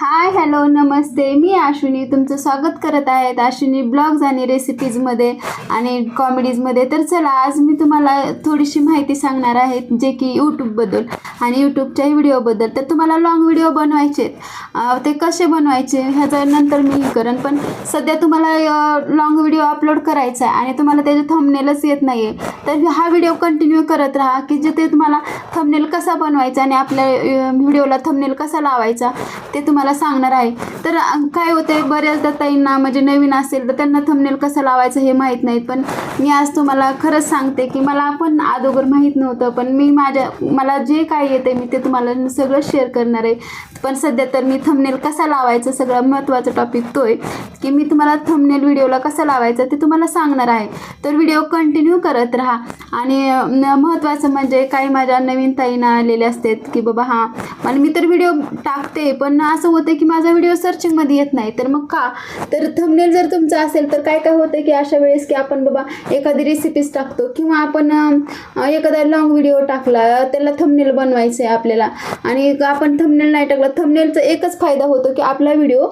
Hi hello नमस्ते. मी आश्विनी. तुमचं स्वागत करत आहेत आश्विनी ब्लॉग्स आणि रेसिपीजमध्ये आणि कॉमेडीजमध्ये तर चला आज मी तुम्हाला थोडीशी माहिती सांगणार आहे जे की यूट्यूबबद्दल आणि यूट्यूबच्या व्हिडिओबद्दल तर तुम्हाला लॉंग व्हिडिओ बनवायचे आहेत. ते कसे बनवायचे ह्याचं नंतर मी हे करेन. पण सध्या तुम्हाला लॉंग व्हिडिओ अपलोड करायचा आहे आणि तुम्हाला त्याचे थंबनेलच येत नाही आहे तर हा व्हिडिओ कंटिन्यू करत राहा की जे ते तुम्हाला थंबनेल कसा बनवायचा आणि आपल्या व्हिडिओला थंबनेल कसा लावायचा ते तुम्हाला सांगणार आहे. तर काय काय होते बऱ्याचदा ताईंना म्हणजे नवीन असेल तर त्यांना थंबनेल कसं लावायचं हे माहीत नाही पण मी आज तुम्हाला खरंच सांगते की मला पण अगोदर माहीत नव्हतं. पण मी माझ्या मला जे काय येते मी ते तुम्हाला सगळं शेअर करणार आहे. पण सध्या तर मी थंबनेल कसा लावायचं सगळं महत्त्वाचा टॉपिक तो आहे की मी तुम्हाला थंबनेल व्हिडिओला कसा लावायचा ते तुम्हाला सांगणार आहे. तर व्हिडिओ कंटिन्यू करत राहा. आणि महत्त्वाचं म्हणजे काही माझ्या नवीन ताईंना आलेले असतात की बाबा हां आणि मी तर व्हिडिओ टाकते पण असं होतं की माझा व्हिडिओ सर्चिंगमध्ये येत नाही? तर मग का? तर थंबनेल जर तुमचं असेल तर काय काय होतं की अशा वेळेस की आपण बाबा एखादी रेसिपीज टाकतो किंवा आपण एखादा लॉंग व्हिडिओ टाकला त्याला थंबनेल बनवायचं आहे आपल्याला. आणि आपण थंबनेल नाही टाकला थंबनेलचा एकच फायदा होतो की आपला व्हिडिओ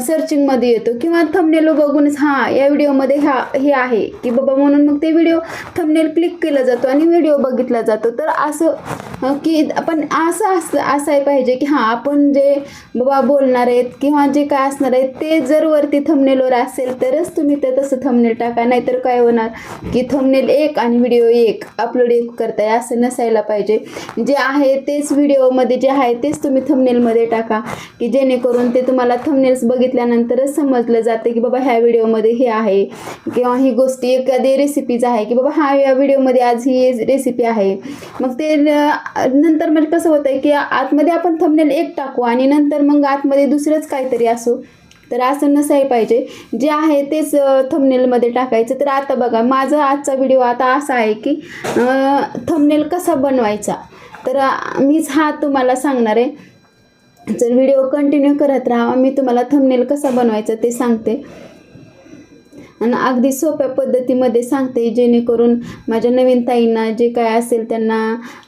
सर्चिंगमध्ये येतो. किंवा थंबनेल बघूनच हां या व्हिडिओमध्ये ह्या हे आहे. की बाबा म्हणून मग ते व्हिडिओ थंबनेल क्लिक केला जातो आणि व्हिडिओ बघितला जातो. तर असं की आपण असं असं असाय पाहिजे की हां आपण जे बाबा बोलणार आहेत किंवा जे काय असणार आहे ते जर वरती थंबनेलवर असेल तरच तुम्ही ते तसं थंबनेल टाका नाहीतर काय होणार? की थंबनेल एक आणि व्हिडिओ एक अपलोड एक करताय असं नसायला पाहिजे. जे आहे तेच व्हिडिओमध्ये जे आहे तेच तुम्ही थंबनेलमध्ये टाका की जेणेकरून ते तुम्हाला थंबनेल्स बघितल्यानंतरच समजलं जातं की बाबा ह्या व्हिडिओमध्ये हे आहे. किंवा ही गोष्टी एखादी रेसिपीज आहे की बाबा हा या व्हिडिओमध्ये आज ही रेसिपी आहे. मग ते नंतर म्हणजे कसं होतं की आतमध्ये आपण थंबनेल एक टाकू आणि नंतर मग आतमध्ये दुसरंच काहीतरी असो. तर असं नसाय पाहिजे. जे आहे तेच थंबनेलमध्ये टाकायचं. तर आता बघा माझा आजचा व्हिडिओ आता असा आहे की थंबनेल कसा बनवायचा? तर मीच हा तुम्हाला सांगणार आहे. जर व्हिडिओ कंटिन्यू करत राहा मी तुम्हाला थंबनेल कसा बनवायचा ते सांगते. आणि अगदी सोप्या पद्धतीमध्ये सांगते जेणेकरून माझ्या नवीन ताईंना जे काय असेल त्यांना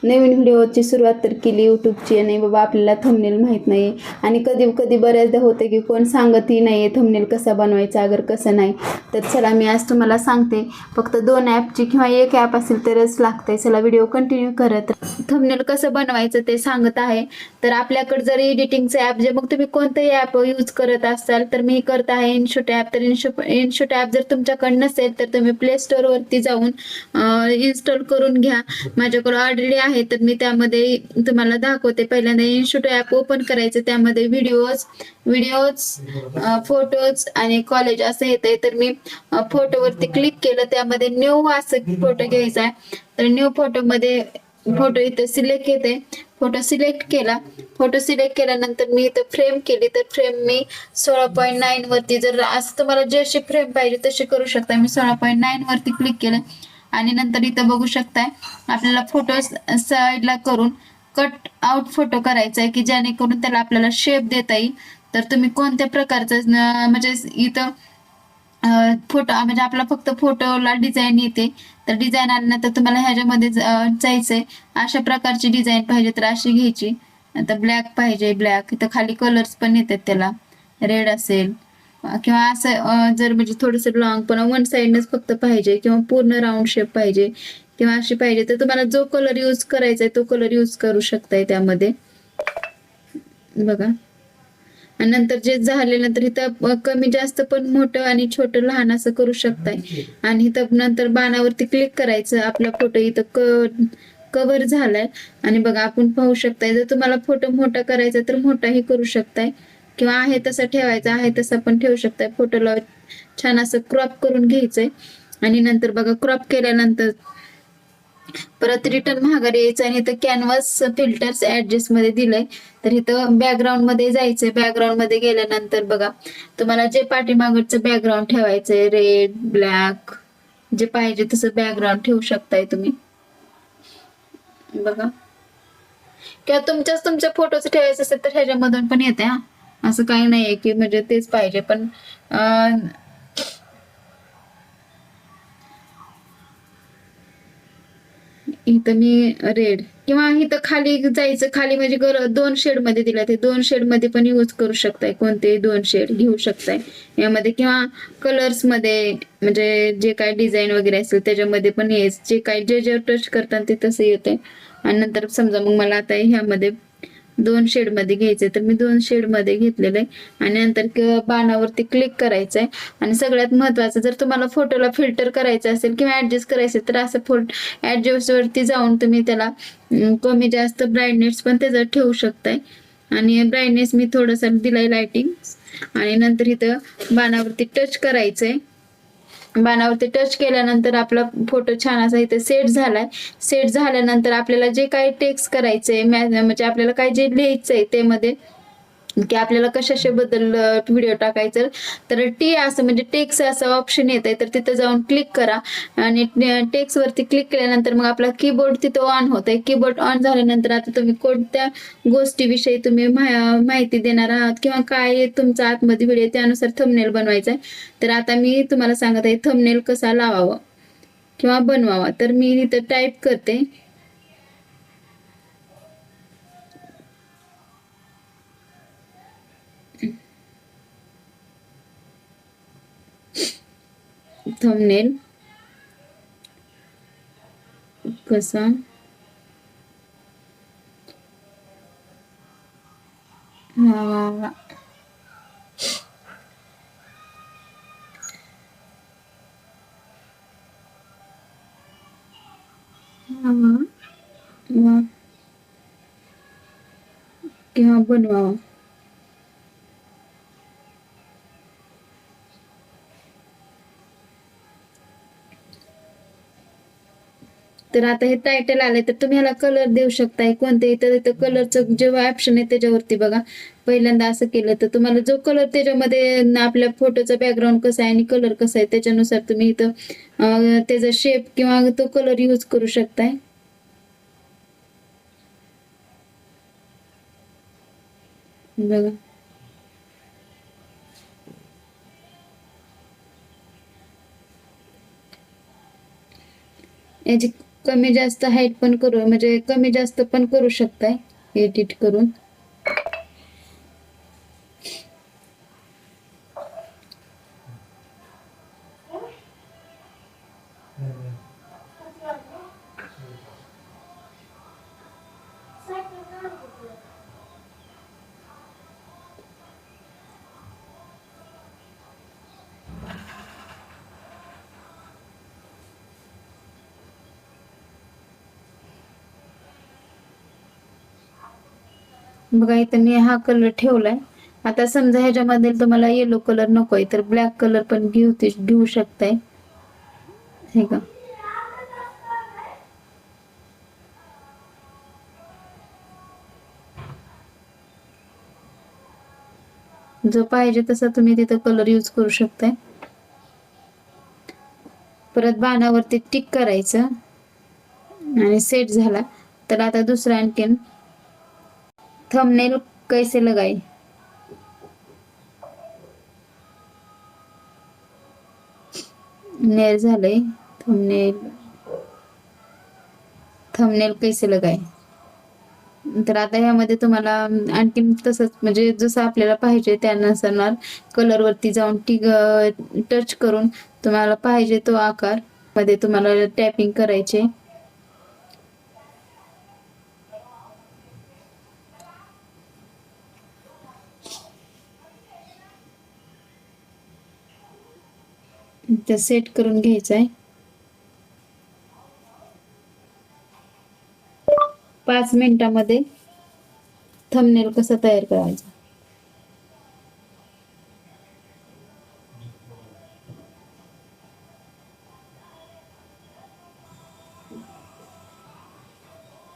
नवीन व्हिडिओची सुरुवात तर केली यूट्यूबची आणि बाबा आपल्याला थंबनेल माहीत नाही. आणि कधी कधी बऱ्याचदा होते की कोण सांगतही नाही आहे थंबनेल कसा बनवायचा अगर कसं नाही. तर चला मी आज तुम्हाला सांगते फक्त दोन ॲपची किंवा एक ॲप असेल तरच लागते चला व्हिडिओ कंटिन्यू करत थंबनेल कसं बनवायचं ते सांगत आहे. तर आपल्याकडे जर एडिटिंगचं ॲप जे मग तुम्ही कोणतंही ॲप यूज करत असाल तर मी करत आहे इनशूट ॲप. तर इनशूट इनशूट ॲप जर तुमच्याकडे नसेल तर तुम्ही प्ले स्टोअरवरती जाऊन इन्स्टॉल करून घ्या. माझ्याकडे ऑलरेडी आहे तर मी त्यामध्ये तुम्हाला दाखवते. पहिल्यांदा इनशूट ॲप ओपन करायचं त्यामध्ये व्हिडिओज व्हिडिओज फोटोज आणि कॉलेज असं आहे तर मी फोटोवरती क्लिक केलं त्यामध्ये न्यू असं फोटो घ्यायचा आहे. तर न्यू फोटोमध्ये फोटो इथं सिलेक्ट येते. फोटो सिलेक्ट केला. फोटो सिलेक्ट केल्यानंतर मी इथं फ्रेम केली. तर फ्रेम मी सोळा पॉईंट नाईन वरती जर असं तुम्हाला जशी फ्रेम पाहिजे तशी करू शकता. मी सोळा पॉईंट नाईन वरती क्लिक केलं. आणि नंतर इथं बघू शकताय आपल्याला फोटो साईडला करून कट आउट फोटो करायचा आहे की जेणेकरून त्याला आपल्याला शेप देता येईल. तर तुम्ही कोणत्या प्रकारचं म्हणजे इथं फोटो म्हणजे आपला फक्त फोटोला डिझाईन येते. तर डिझाईन आल्यानंतर तुम्हाला ह्याच्यामध्ये जायचंय. अशा प्रकारची डिझाईन पाहिजे तर अशी घ्यायची. आता ब्लॅक पाहिजे ब्लॅक इथं खाली कलर्स पण येतात त्याला. रेड असेल. किंवा असं जर म्हणजे थोडंसं लॉंग पण वन साईडनच फक्त पाहिजे किंवा पूर्ण राऊंड शेप पाहिजे किंवा अशी पाहिजे तर तुम्हाला जो कलर यूज करायचा आहे तो कलर यूज करू शकताय त्यामध्ये. बघा. आणि नंतर जे झाल्यानंतर इथं कमी जास्त पण मोठं आणि छोटं लहान असं करू शकताय. आणि इथं नंतर बाणावरती क्लिक करायचं आपला फोटो इथं क कव्हर झालाय. आणि बघा आपण पाहू शकताय जर तुम्हाला फोटो मोठा करायचा तर मोठाही करू शकताय. किंवा आहे तसा ठेवायचा आहे तसा पण ठेवू शकताय. फोटोला छान असं क्रॉप करून घ्यायचंय. आणि नंतर बघा क्रॉप केल्यानंतर परत रिटर्न महागारी यायचं आणि इथं कॅनव्हास फिल्टर्स ऍडजस्टमध्ये दिलंय. तर इथं बॅकग्राऊंडमध्ये जायचंय. बॅकग्राऊंडमध्ये गेल्यानंतर बघा तुम्हाला जे पाठीमागचं बॅकग्राऊंड ठेवायचंय रेड ब्लॅक जे पाहिजे तसं बॅकग्राऊंड ठेवू शकताय तुम्ही. बघा. किंवा तुमच्याच तुमच्या फोटोच ठेवायचं असेल तर ह्याच्यामधून पण येते हा. असं काही नाहीये की म्हणजे तेच पाहिजे. पण इथं मी रेड किंवा इथं खाली जायचं खाली म्हणजे गर दोन शेडमध्ये दिला ते दोन शेडमध्ये पण यूज करू शकताय. कोणतेही दोन शेड घेऊ शकताय. यामध्ये किंवा कलर्समध्ये म्हणजे जे काय डिझाईन वगैरे असेल त्याच्यामध्ये पण हे जे काय जे जे टच करतात ते तसं येतंय. आणि नंतर समजा मग मला आता ह्यामध्ये दोन शेडमध्ये घ्यायचंय. तर मी दोन शेडमध्ये घेतलेलं आहे. आणि नंतर बाणावरती क्लिक करायचंय. आणि सगळ्यात महत्वाचं जर तुम्हाला फोटोला फिल्टर करायचं असेल किंवा ऍडजस्ट करायचं तर असं फोटो ऍडजस्टवरती जाऊन तुम्ही त्याला कमी जास्त ब्राईटनेस पण त्याचा ठेवू शकताय. आणि ब्राईटनेस मी थोडंसं दिलाय लाइटिंग आणि नंतर इथं बाणावरती टच करायचंय. बाणावरती टच केल्यानंतर आपला फोटो छान असा इथे सेट झालाय. सेट झाल्यानंतर आपल्याला जे काही टेक्स्ट करायचंय म्हणजे आपल्याला काय जे लिहायचंय ते मध्ये की आपल्याला कशाशे बद्दल व्हिडिओ टाकायचं. तर टी असं म्हणजे टेक्स असं ऑप्शन येत आहे तर तिथं जाऊन क्लिक करा. आणि टेक्स वरती क्लिक केल्यानंतर मग आपला कीबोर्ड तिथं ऑन होत आहे कीबोर्ड ऑन झाल्यानंतर आता तुम्ही कोणत्या गोष्टीविषयी तुम्ही माहिती देणार आहात किंवा काय तुमचा आतमध्ये व्हिडिओ त्यानुसार थंबनेल बनवायचा आहे तर आता मी तुम्हाला सांगत आहे थंबनेल कसा लावावा किंवा बनवावा. तर मी इथं टाईप करते. थंबनेल कसा लावावा लावा वा किंवा बनवावा तर आता हे टायटल आलंय तर तुम्ही ह्याला कलर देऊ शकताय. कोणते इथं इथं कलरचं जेव्हा ऑप्शन आहे त्याच्यावरती बघा. पहिल्यांदा असं केलं तर तुम्हाला जो कलर त्याच्यामध्ये आपल्या फोटोचा बॅकग्राऊंड कसा आहे आणि कलर कसा आहे त्याच्यानुसार तुम्ही इथं त्याचा शेप किंवा तो कलर यूज करू शकताय. बघा. याची कमी जास्त हाईट पण करू म्हणजे कमी जास्त पण करू शकताय एडिट करून. बघा इथं मी हा कलर ठेवलाय. आता समजा ह्याच्यामध्ये तुम्हाला येलो कलर नकोय तर ब्लॅक कलर पण घेऊ ते- घेऊ शकताय. हे का? जो पाहिजे तसा तुम्ही तिथं कलर यूज करू शकताय. परत बाणावरती टिक करायचं. आणि सेट झाला. तर आता दुसरा आणखीन थंबनेल कैसे लगाए नेल झालंय. थंबनेल थंबनेल कैसे लगाय तर आता ह्यामध्ये तुम्हाला आणखी तसंच म्हणजे जसं आपल्याला पाहिजे त्यानुसार कलरवरती जाऊन टी टच करून तुम्हाला पाहिजे तो आकारमध्ये तुम्हाला टॅपिंग करायचे. इथं सेट करून घ्यायचं आहे. पाच मिनिटामध्ये थंबनेल कसा तयार करायचा?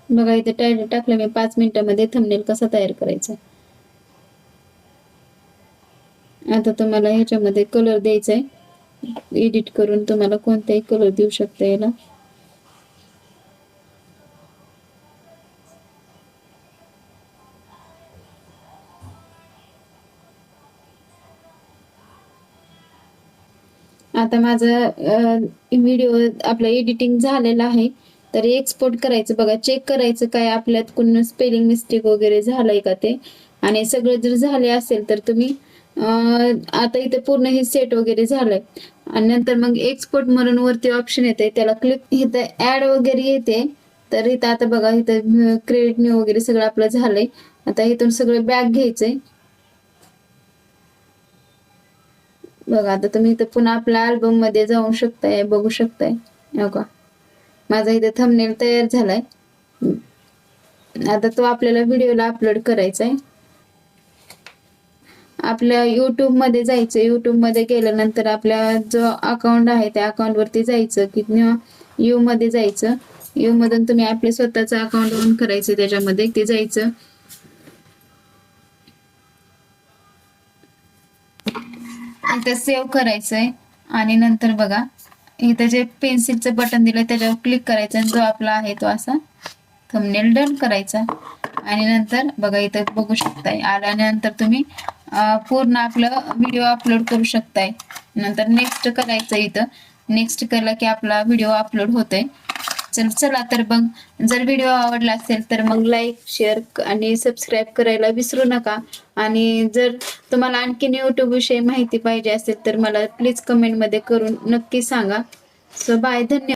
बघा इथे टायटल टाकलं मी पाच मिनिटामध्ये थंबनेल कसा तयार करायचा? आता तुम्हाला ह्याच्यामध्ये कलर द्यायचा आहे. एडिट करून तुम्हाला कोणताही कलर देऊ शकता याला. आता माझा व्हिडिओ आपला एडिटिंग झालेला आहे. तर एक्सपोर्ट करायचं बघा. चेक करायचं काय आपल्यात कोण स्पेलिंग मिस्टेक वगैरे झालंय का ते. आणि सगळं जर झाले असेल तर तुम्ही आता इथे पूर्ण हे सेट वगैरे झालंय. आणि नंतर मग एक्सपोर्ट म्हणून वरती ऑप्शन येते त्याला क्लिक इथं ऍड वगैरे येते. तर इथं आता बघा इथं क्रेडिट न्यू वगैरे सगळं आपलं झालंय. आता इथून सगळं बॅग घ्यायचंय. बघा आता तुम्ही इथं पुन्हा आपल्या अल्बममध्ये जाऊ शकताय बघू शकताय. हो का? माझा इथे थंबनेल तयार झालाय. आता तो आपल्याला व्हिडिओला अपलोड करायचा आहे आपल्या युट्यूबमध्ये जायचं. युट्यूबमध्ये गेल्यानंतर आपल्या जो अकाउंट आहे त्या अकाउंट वरती जायचं किंवा यू मध्ये जायचं. यू मधून तुम्ही आपले स्वतःचं अकाउंट ऑन करायचं त्याच्यामध्ये ते जायचं. आता सेव्ह करायचंय. आणि नंतर बघा इथं जे पेन्सिलचं बटन दिलंय त्याच्यावर क्लिक करायचं जो आपला आहे तो असा थंबनेल डन करायचा. आणि नंतर बघा इथं बघू शकताय. आल्यानंतर तुम्ही पूर्ण आपलं व्हिडिओ अपलोड करू शकताय. नंतर नेक्स्ट करायचं इथं. नेक्स्ट केलं की आपला व्हिडिओ अपलोड होतोय. चल चला तर मग जर व्हिडिओ आवडला असेल तर मग लाईक शेअर आणि सबस्क्राईब करायला विसरू नका. आणि जर तुम्हाला आणखीन युट्यूब विषयी माहिती पाहिजे असेल तर मला प्लीज कमेंटमध्ये करून नक्की सांगा. सो बाय धन्यवाद.